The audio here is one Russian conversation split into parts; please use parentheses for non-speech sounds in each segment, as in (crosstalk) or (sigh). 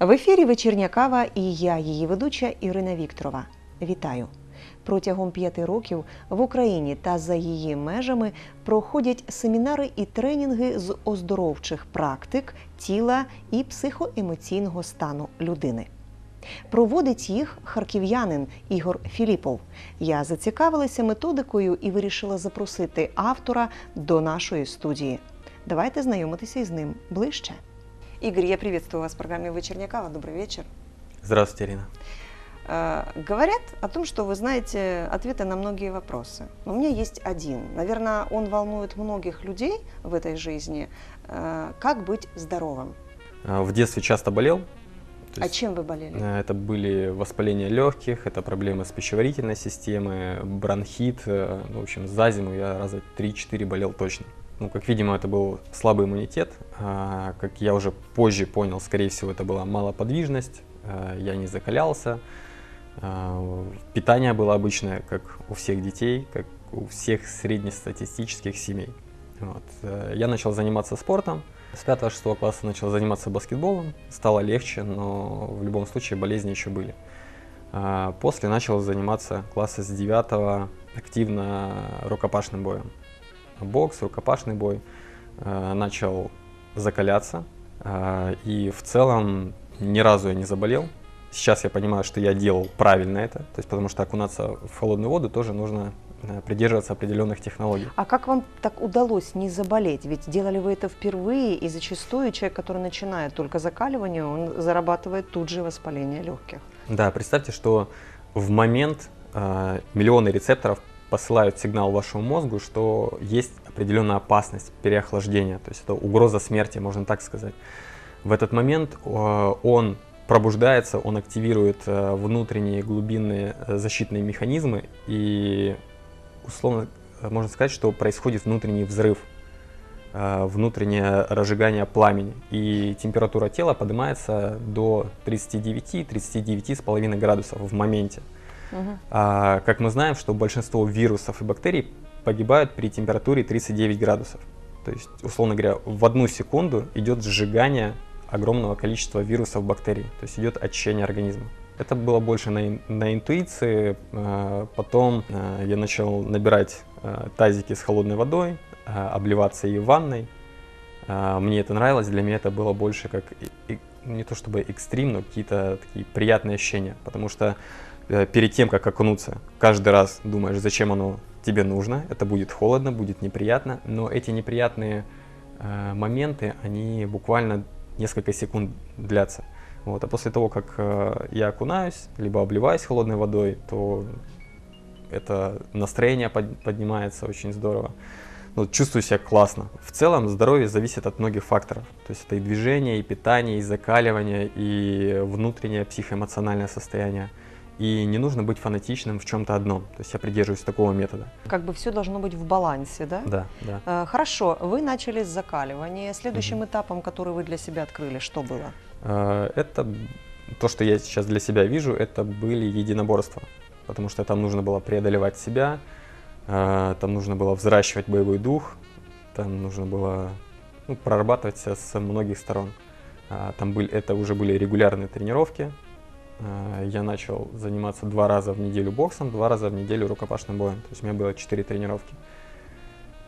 В ефірі вечірня кава і я, її ведуча Ірина Вікторова. Вітаю! Протягом п'яти років в Україні та за її межами проходять семінари і тренінги з оздоровчих практик тіла і психоемоційного стану людини. Проводить їх харків'янин Ігор Філіпов. Я зацікавилася методикою і вирішила запросити автора до нашої студії. Давайте знайомитися із ним ближче. Игорь, я приветствую вас в программе «Вечерняя кава». Добрый вечер. Здравствуйте, Ирина. Э, Говорят о том, что вы знаете ответы на многие вопросы. Но у меня есть один. Наверное, он волнует многих людей в этой жизни. Э, Как быть здоровым? А, В детстве часто болел. То А есть, чем вы болели? э, Это были воспаления легких, это проблемы с пищеварительной системой, бронхит. э, ну, В общем, за зиму я раза 3-4 болел точно. Ну, как видимо, это был слабый иммунитет. А, Как я уже позже понял, скорее всего, это была малоподвижность. э, Я не закалялся. А, Питание было обычное, как у всех детей, как у всех среднестатистических семей. Вот. э, Я начал заниматься спортом. С 5-6 класса начал заниматься баскетболом. Стало легче, но в любом случае болезни еще были. А После начал заниматься класса с 9 активно рукопашным боем. Бокс, рукопашный бой. Э, Начал закаляться. А, И в целом ни разу я не заболел. Сейчас я понимаю, что я делал правильно это. То есть потому что окунаться в холодную воду тоже нужно э, придерживаться определенных технологий. А как вам так удалось не заболеть? Ведь делали вы это впервые, и зачастую человек, который начинает только закаливание, он зарабатывает тут же воспаление легких. Да, представьте, что в момент э, миллионы рецепторов посылают сигнал вашему мозгу, что есть определенная опасность переохлаждения, то есть это угроза смерти, можно так сказать. В этот момент э, он пробуждается, он активирует э, внутренние глубинные э, защитные механизмы и условно можно сказать, что происходит внутренний взрыв, внутреннее разжигание пламени. И температура тела поднимается до 39-39,5 градусов в моменте. А, как мы знаем, что большинство вирусов и бактерий погибают при температуре 39 градусов. То есть, условно говоря, в одну секунду идет сжигание огромного количества вирусов, бактерий. То есть идет очищение организма. Это было больше на, на интуиции. А, Потом а, я начал набирать а, тазики с холодной водой, обливаться и в ванной. Мне это нравилось, для меня это было больше как не то чтобы экстрим, но какие-то такие приятные ощущения. Потому что перед тем, как окунуться, каждый раз думаешь, зачем оно тебе нужно. Это будет холодно, будет неприятно, но эти неприятные э, моменты, они буквально несколько секунд длятся. Вот. А после того, как э, я окунаюсь, либо обливаюсь холодной водой, то это настроение под- поднимается очень здорово. Ну, чувствую себя классно. В целом здоровье зависит от многих факторов. То есть это и движение, и питание, и закаливание, и внутреннее психоэмоциональное состояние. И не нужно быть фанатичным в чем-то одном. То есть я придерживаюсь такого метода. Как бы все должно быть в балансе, да? Да, да. Э, Хорошо, вы начали с закаливания. Следующим этапом, который вы для себя открыли, что было? Э, Это то, что я сейчас для себя вижу, это были единоборства. Потому что там нужно было преодолевать себя, э, там нужно было взращивать боевой дух, там нужно было ну, прорабатывать себя с многих сторон. Там были, это уже были регулярные тренировки. А, Я начал заниматься два раза в неделю боксом, два раза в неделю рукопашным боем. То есть у меня было четыре тренировки.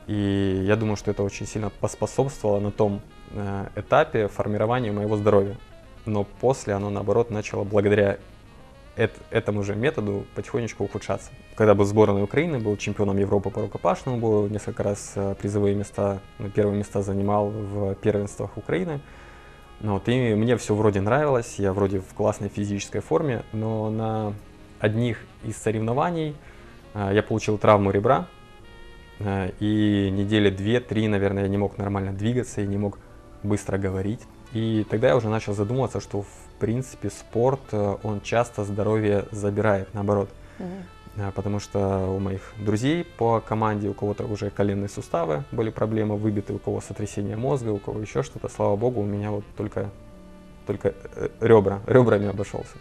И я думаю, что это очень сильно поспособствовало на том э, этапе формированию моего здоровья. Но после оно, наоборот, начало благодаря эт- этому же методу потихонечку ухудшаться. Когда был сборной Украины, был чемпионом Европы по рукопашному бою, несколько раз э, призовые места, ну, первые места занимал в первенствах Украины. Ну, вот, и мне все вроде нравилось, я вроде в классной физической форме, но на одних из соревнований э, я получил травму ребра, Э, И недели две-три, наверное, я не мог нормально двигаться и не мог быстро говорить. И тогда я уже начал задумываться, что в принципе спорт, э, он часто здоровье забирает, наоборот. Мгм. Э, Потому что у моих друзей по команде, у кого-то уже коленные суставы были проблемы, выбиты, у кого сотрясение мозга, у кого еще что-то. Слава богу, у меня вот только, только э, ребра, ребрами обошелся.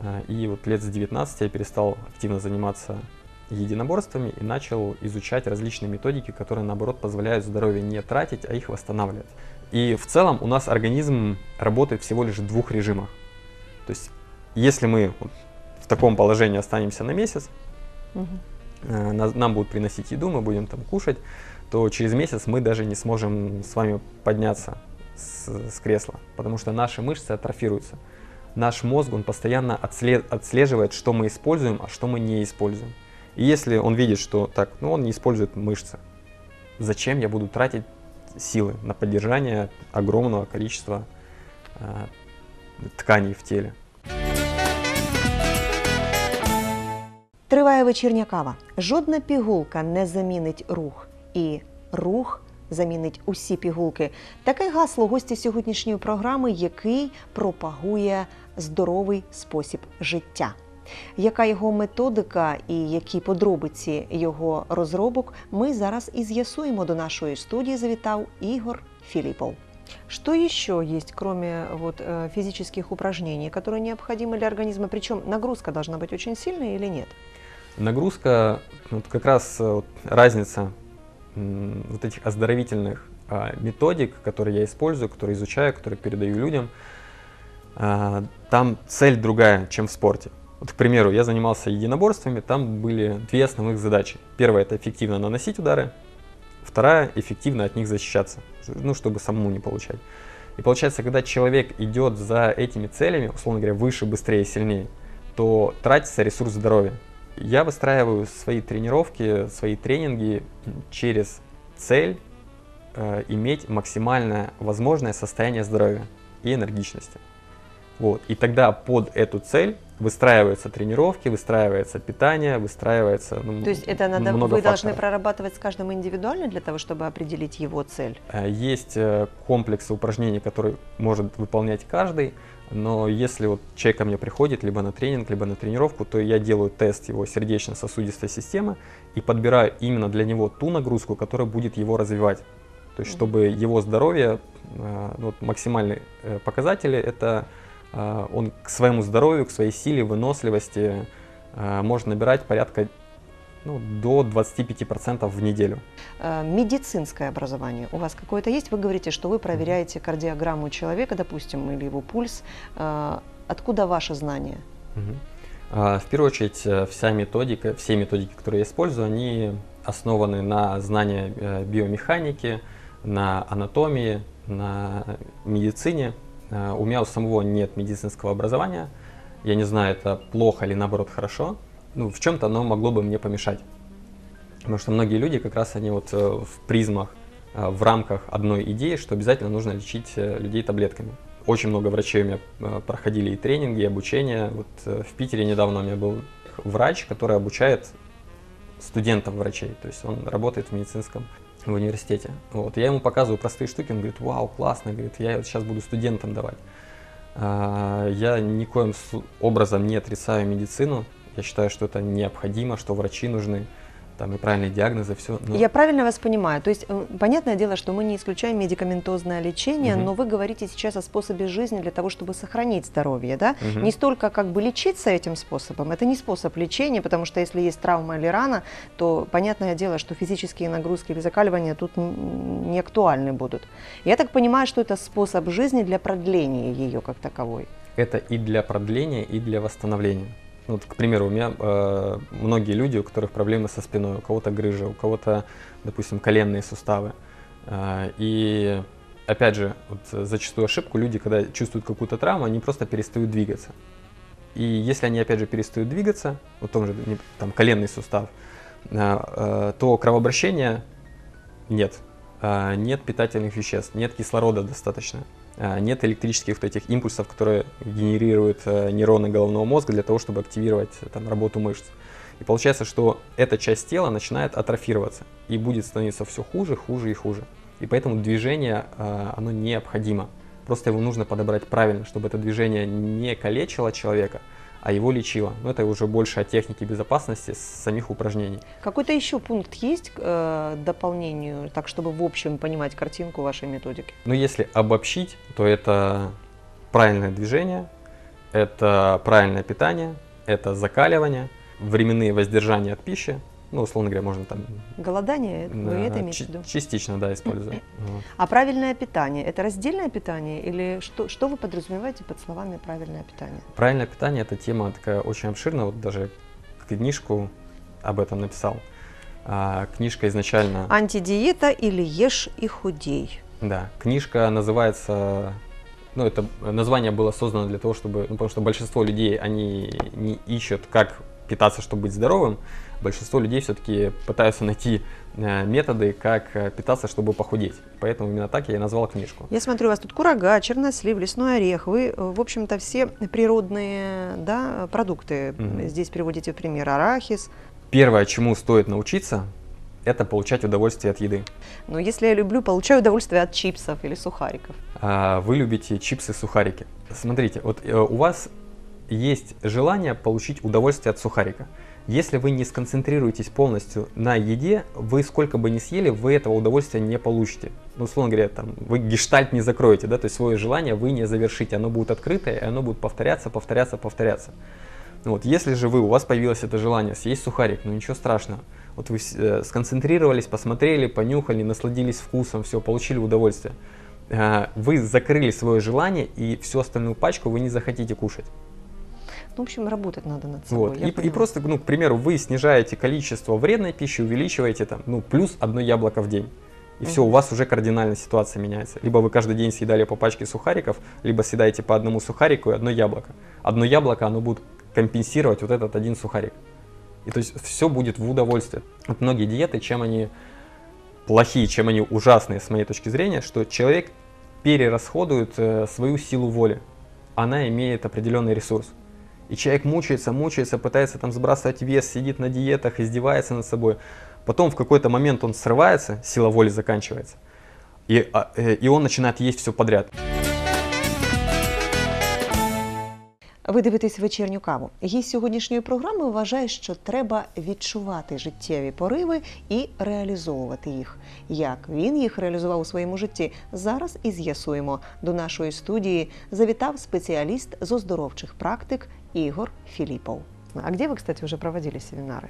Э, И вот лет с 19 я перестал активно заниматься единоборствами и начал изучать различные методики, которые, наоборот, позволяют здоровье не тратить, а их восстанавливать. И в целом у нас организм работает всего лишь в двух режимах. То есть, если мы в таком положении останемся на месяц, Нас- нам будут приносить еду, мы будем там кушать, то через месяц мы даже не сможем с вами подняться с, с кресла, потому что наши мышцы атрофируются. Наш мозг, он постоянно отсле- отслеживает, что мы используем, а что мы не используем. И если он видит, что так, ну он не использует мышцы, зачем я буду тратить силы на поддержание огромного количества э, тканей в теле? Триває вечірня кава. Жодна пігулка не замінить рух, і рух замінить усі пігулки. Таке гасло гості сьогоднішньої програми, який пропагує здоровий спосіб життя. Яка його методика і які подробиці його розробок, ми зараз і з'ясуємо. До нашої студії завітав Ігор Філіпов. Что еще есть, кроме вот, э, физических упражнений, которые необходимы для организма? Причем нагрузка должна быть очень сильная или нет? Нагрузка, вот как раз э, вот разница вот этих оздоровительных а, методик, которые я использую, которые изучаю, которые передаю людям, а, там цель другая, чем в спорте. Вот, к примеру, я занимался единоборствами, там были две основных задачи. Первая это эффективно наносить удары, вторая эффективно от них защищаться, ну, чтобы самому не получать. И получается, когда человек идет за этими целями, условно говоря, выше, быстрее, сильнее, то тратится ресурс здоровья. Я выстраиваю свои тренировки, свои тренинги через цель э, иметь максимальное возможное состояние здоровья и энергичности. Вот. И тогда под эту цель выстраиваются тренировки, выстраивается питание, выстраивается ну, То есть это надо, много вы должны факторов. прорабатывать с каждым индивидуально для того, чтобы определить его цель? Э, Есть э, комплексы упражнений, которые может выполнять каждый, но если вот человек ко мне приходит либо на тренинг, либо на тренировку, то я делаю тест его сердечно-сосудистой системы и подбираю именно для него ту нагрузку, которая будет его развивать. То есть, чтобы его здоровье, э, ну, вот максимальные э, показатели, это э, он к своему здоровью, к своей силе, выносливости может набирать порядка ну, до 25% в неделю. Э, Медицинское образование у вас какое-то есть? Вы говорите, что вы проверяете кардиограмму человека, допустим, или его пульс. Э, Откуда ваши знания? А, В первую очередь, э, вся методика, все методики, которые я использую, они основаны на знании биомеханики, на анатомии, на медицине. У меня у самого нет медицинского образования. Я не знаю, это плохо или наоборот хорошо. Ну, в чем-то оно могло бы мне помешать. Потому что многие люди как раз они вот э, в призмах, э, в рамках одной идеи, что обязательно нужно лечить э, людей таблетками. Очень много врачей у меня проходили и тренинги, и обучение. Вот в Питере недавно у меня был врач, который обучает студентов врачей. То есть он работает в медицинском в университете. Вот. Я ему показываю простые штуки, он говорит, вау, классно, говорит, я сейчас буду студентам давать. А, Я никоим образом не отрицаю медицину. Я считаю, что это необходимо, что врачи нужны, там и правильные диагнозы, все. Я правильно вас понимаю? То есть, э, понятное дело, что мы не исключаем медикаментозное лечение, Мгм. но вы говорите сейчас о способе жизни для того, чтобы сохранить здоровье, да? Не столько как бы лечиться этим способом, это не способ лечения, потому что если есть травма или рана, то понятное дело, что физические нагрузки или закаливания тут не актуальны будут. Я так понимаю, что это способ жизни для продления ее как таковой. Это и для продления, и для восстановления. Ну, Вот, к примеру, у меня э, многие люди, у которых проблемы со спиной, у кого-то грыжа, у кого-то, допустим, коленные суставы. Э, и опять же, вот зачастую ошибку люди, когда чувствуют какую-то травму, они просто перестают двигаться. И если они опять же перестают двигаться, вот том же там коленный сустав, э, э, то кровообращения нет. Э, нет питательных веществ, нет кислорода достаточно. А, нет электрических вот этих импульсов, которые генерируют э, нейроны головного мозга для того, чтобы активировать э, там, работу мышц. И получается, что эта часть тела начинает атрофироваться и будет становиться все хуже, хуже и хуже. И поэтому движение, э, оно необходимо. Просто его нужно подобрать правильно, чтобы это движение не калечило человека, а его лечило. Но это уже больше о технике безопасности самих упражнений. Какой-то еще пункт есть к э, дополнению, так чтобы в общем понимать картинку вашей методики? Но если обобщить, то это правильное движение, это правильное питание, это закаливание, временные воздержания от пищи Ну, условно говоря, можно там Голодание, вы э, это имеете в виду? частично, да, использую. (laughs) А правильное питание – это раздельное питание или что, что вы подразумеваете под словами правильное питание? Правильное питание – это тема такая очень обширная, вот даже книжку об этом написал. А, книжка изначально, Антидиета или ешь и худей? да, книжка называется, ну, это название было создано для того, чтобы, ну, потому что большинство людей, они не ищут, как питаться, чтобы быть здоровым, большинство людей все-таки пытаются найти э, методы, как э, питаться, чтобы похудеть. Поэтому именно так я и назвал книжку. Я смотрю, у вас тут курага, чернослив, лесной орех. Вы, э, в общем-то, все природные да, продукты Мгм. здесь приводите в пример. Арахис. Первое, чему стоит научиться, это получать удовольствие от еды. Но если я люблю, получаю удовольствие от чипсов или сухариков. А, вы любите чипсы, сухарики. Смотрите, вот у вас есть желание получить удовольствие от сухарика. Если вы не сконцентрируетесь полностью на еде, вы сколько бы ни съели, вы этого удовольствия не получите. Ну, условно говоря, там, вы гештальт не закроете, да, то есть свое желание вы не завершите, оно будет открытое, и оно будет повторяться, повторяться, повторяться. Ну Вот, если же вы, у вас появилось это желание съесть сухарик, ну ничего страшного. Вот вы э, сконцентрировались, посмотрели, понюхали, насладились вкусом, все, получили удовольствие. Э, вы закрыли свое желание, и всю остальную пачку вы не захотите кушать. Ну, в общем, работать надо над собой. Вот. И, и просто, ну, к примеру, вы снижаете количество вредной пищи, увеличиваете там, ну, плюс одно яблоко в день. И все, у вас уже кардинально ситуация меняется. Либо вы каждый день съедали по пачке сухариков, либо съедаете по одному сухарику и одно яблоко. Одно яблоко, оно будет компенсировать вот этот один сухарик. И то есть все будет в удовольствие. Вот многие диеты, чем они плохие, чем они ужасные с моей точки зрения, что человек перерасходует э, свою силу воли. Она имеет определенный ресурс. И человек мучается, мучается, пытается там сбрасывать вес, сидит на диетах, издевается над собой. Потом в какой-то момент он срывается, сила воли заканчивается. И, а, э, и он начинает есть все подряд. Ви дивитесь вечірню каву. Гість сьогоднішньої програми вважає, що треба відчувати життєві пориви і реалізовувати їх. Як він їх реалізував у своєму житті, зараз і з'ясуємо. До нашої студії завітав спеціаліст з оздоровчих практик Ігор Філіпов. А де ви, кстати, вже проводили семінари?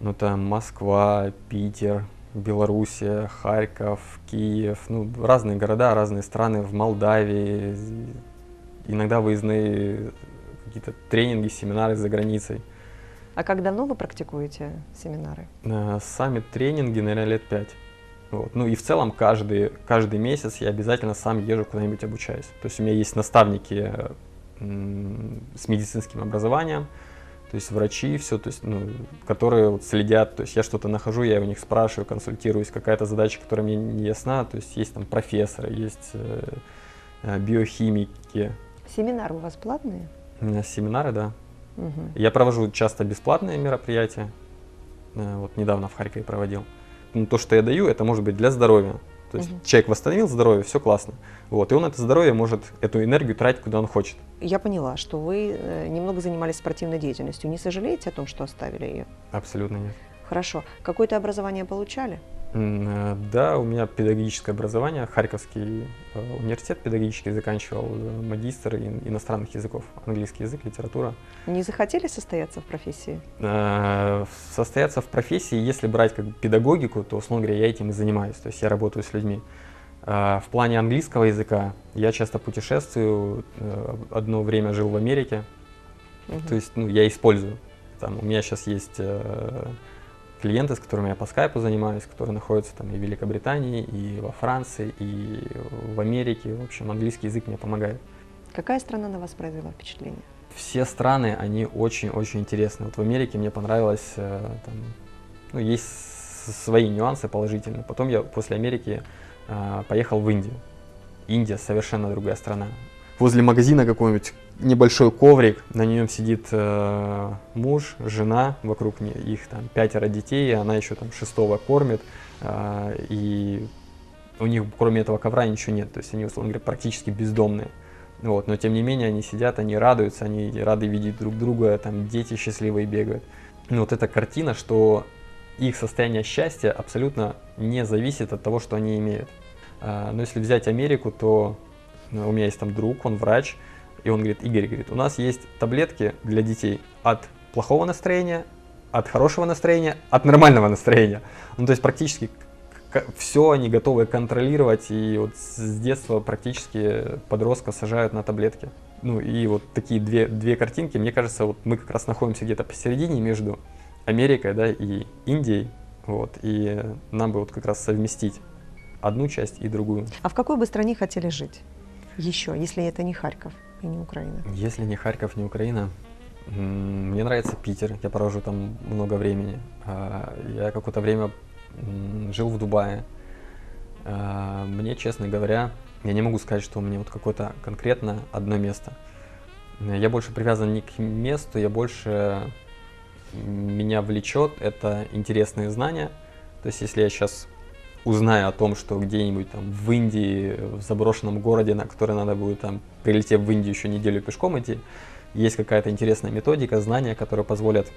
Ну там Москва, Питер, Белоруссия, Харьков, Киев, ну разные города, разные страны, в Молдавии, иногда выездные какие-то тренинги, семинары за границей. А як давно ви практикуєте семінари? Э, Сами тренинги, наверное, лет пять. Вот. Ну и в целом каждый, каждый месяц я обязательно сам езжу куда-нибудь обучаюсь. То есть у меня есть наставники э, м, с медицинским образованием, то есть врачи, все, то есть, ну, которые вот следят, то есть я что-то нахожу, я у них спрашиваю, консультируюсь, какая-то задача, которая мне не ясна, то есть есть там профессоры, есть э, э, биохимики, Семінари у вас платні? у меня семинары, да. Угу. Я провожу часто бесплатные мероприятия. Э, Вот недавно в Харькове проводил. Ну, то, что я даю, это может быть для здоровья. То есть Мгм. человек восстановил здоровье, все классно. Вот, и он это здоровье может, эту энергию тратить, куда он хочет. Я поняла, что вы э, немного занимались спортивной деятельностью. Не сожалеете о том, что оставили ее? Абсолютно нет. Хорошо. Какое-то образование получали? Э, Да, у меня педагогическое образование, Харьковский э, университет педагогический заканчивал, э, магистр ин- иностранных языков, английский язык, литература. Не захотели состояться в профессии? Состояться в профессии, если брать как педагогику, то, условно говоря, я этим и занимаюсь, то есть я работаю с людьми. В плане английского языка я часто путешествую, одно время жил в Америке, Мгм. то есть ну, я использую. Там, у меня сейчас есть клиенты, с которыми я по скайпу занимаюсь, которые находятся там и в Великобритании, и во Франции, и в Америке. В общем, английский язык мне помогает. Какая страна на вас произвела впечатление? Все страны, они очень-очень интересны. Вот в Америке мне понравилось, э, там, ну, есть свои нюансы положительные. Потом я после Америки э, поехал в Индию. Индия совершенно другая страна. Возле магазина какой-нибудь небольшой коврик, на нем сидит э, муж, жена, вокруг не- их там пятеро детей, она еще там шестого кормит, э, и у них кроме этого ковра ничего нет, то есть они, условно говоря, практически бездомные. Вот, но тем не менее они сидят, они радуются, они рады видеть друг друга, там дети счастливые бегают. Ну, вот эта картина, что их состояние счастья абсолютно не зависит от того, что они имеют. А, Но если взять Америку, то ну, у меня есть там друг, он врач, и он говорит, Игорь, говорит, у нас есть таблетки для детей от плохого настроения от хорошего настроения, от нормального настроения. Ну, то есть практически все они готовы контролировать, и вот с детства практически подростка сажают на таблетки. Ну и вот такие две, две картинки, мне кажется, вот мы как раз находимся где-то посередине между Америкой да, и Индией, вот, и нам бы вот как раз совместить одну часть и другую. А в какой бы стране хотели жить еще, если это не Харьков и не Украина? Если не Харьков, не Украина, мне нравится Питер, я провожу там много времени. А, я какое-то время жил в Дубае. А, мне, честно говоря, я не могу сказать, что у меня вот какое-то конкретно одно место. Я больше привязан не к месту, я больше меня влечет это интересные знания. То есть, если я сейчас узнаю о том, что где-нибудь там в Индии, в заброшенном городе, на который надо будет там, прилетев в Индию, еще неделю пешком идти, есть какая-то интересная методика, знания, которые позволят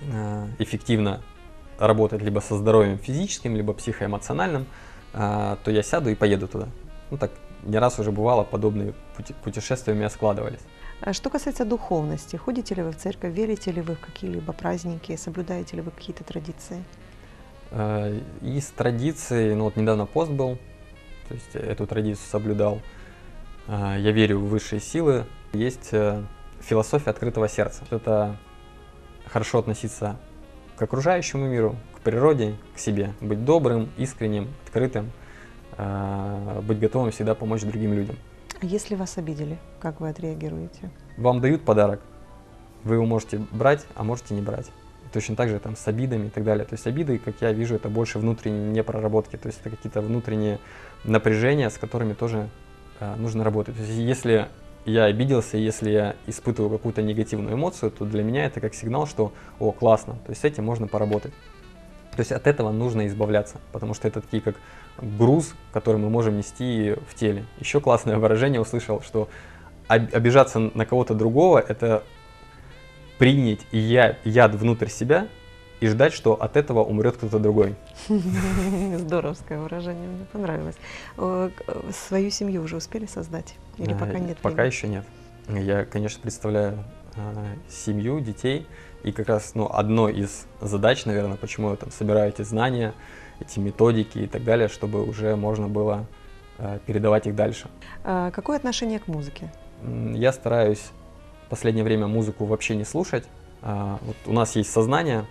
э, эффективно работать либо со здоровьем физическим, либо психоэмоциональным, а, то я сяду и поеду туда. Ну так не раз уже бывало, подобные путешествия у меня складывались. А что касается духовности, ходите ли вы в церковь, верите ли вы в какие-либо праздники, соблюдаете ли вы какие-то традиции? А, из традиций, ну вот недавно пост был, то есть эту традицию соблюдал. А, я верю в высшие силы. Есть э, философия открытого сердца. Это хорошо относиться к окружающему миру, к природе, к себе. Быть добрым, искренним, открытым, э, быть готовым всегда помочь другим людям. А если вас обидели, как вы отреагируете? Вам дают подарок, вы его можете брать, а можете не брать. Точно так же там с обидами и так далее. То есть обиды, как я вижу, это больше внутренние непроработки. То есть это какие-то внутренние напряжения, с которыми тоже э, нужно работать. То есть если я обиделся, если я испытываю какую-то негативную эмоцию, то для меня это как сигнал, что «О, классно, то есть с этим можно поработать». То есть от этого нужно избавляться, потому что это такие как груз, который мы можем нести в теле. Еще классное выражение услышал, что обижаться на кого-то другого – это принять яд, яд внутрь себя и ждать, что от этого умрет кто-то другой. (laughs) Здоровское выражение, мне понравилось. Э, свою семью уже успели создать? Или пока нет? Пока еще нет. Я, конечно, представляю э, семью, детей. И как раз ну, одной из задач, наверное, почему я там собираю эти знания, эти методики и так далее, чтобы уже можно было э, передавать их дальше. А какое отношение к музыке? Я стараюсь последнее время музыку вообще не слушать. А, вот у нас есть сознание,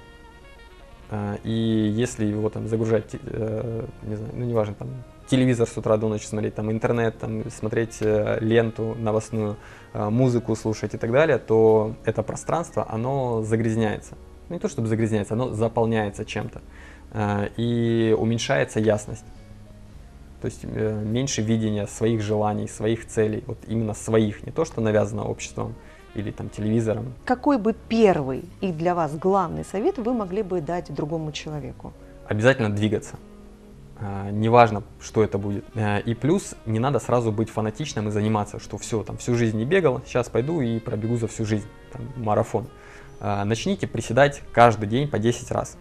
а, и если его там загружать, э, не знаю, ну неважно, там телевизор с утра до ночи смотреть, там интернет, там смотреть э, ленту новостную, э, музыку слушать и так далее, то это пространство, оно загрязняется. Ну, не то чтобы загрязняется, оно заполняется чем-то. И уменьшается ясность. То есть меньше видения своих желаний, своих целей, вот именно своих, не то, что навязано обществом, или там телевизором. Какой бы первый и для вас главный совет вы могли бы дать другому человеку? Обязательно двигаться. А, неважно, что это будет. А, и плюс, не надо сразу быть фанатичным и заниматься, что все, там всю жизнь не бегал, сейчас пойду и пробегу за всю жизнь, там, марафон. А, начните приседать каждый день по 10 раз.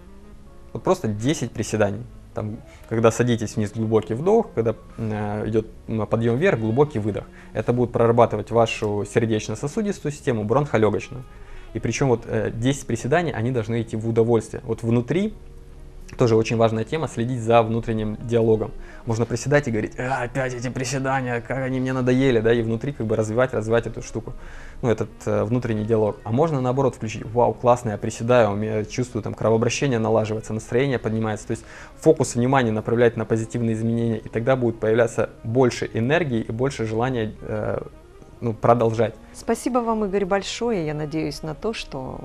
Вот просто 10 приседаний. Там, когда садитесь вниз, глубокий вдох, когда э, идет подъем вверх, глубокий выдох. Это будет прорабатывать вашу сердечно-сосудистую систему, бронхолегочную. И причем вот э, 10 приседаний, они должны идти в удовольствие. Вот внутри тоже очень важная тема, следить за внутренним диалогом. Можно приседать и говорить, а, опять эти приседания, как они мне надоели, да, и внутри как бы развивать, развивать эту штуку, ну, этот э, внутренний диалог. А можно наоборот включить, вау, классно, я приседаю, у меня чувствую, там, кровообращение налаживается, настроение поднимается, то есть фокус внимания направлять на позитивные изменения, и тогда будет появляться больше энергии и больше желания э, ну, продолжать. Спасибо вам, Игорь, большое. Я надеюсь на то, что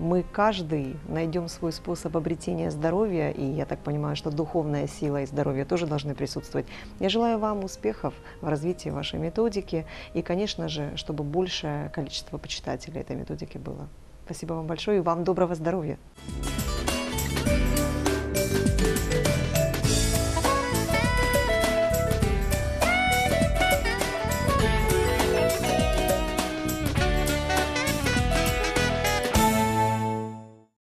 мы каждый найдем свой способ обретения здоровья, и я так понимаю, что духовная сила и здоровье тоже должны присутствовать. Я желаю вам успехов в развитии вашей методики, и, конечно же, чтобы большее количество почитателей этой методики было. Спасибо вам большое и вам доброго здоровья.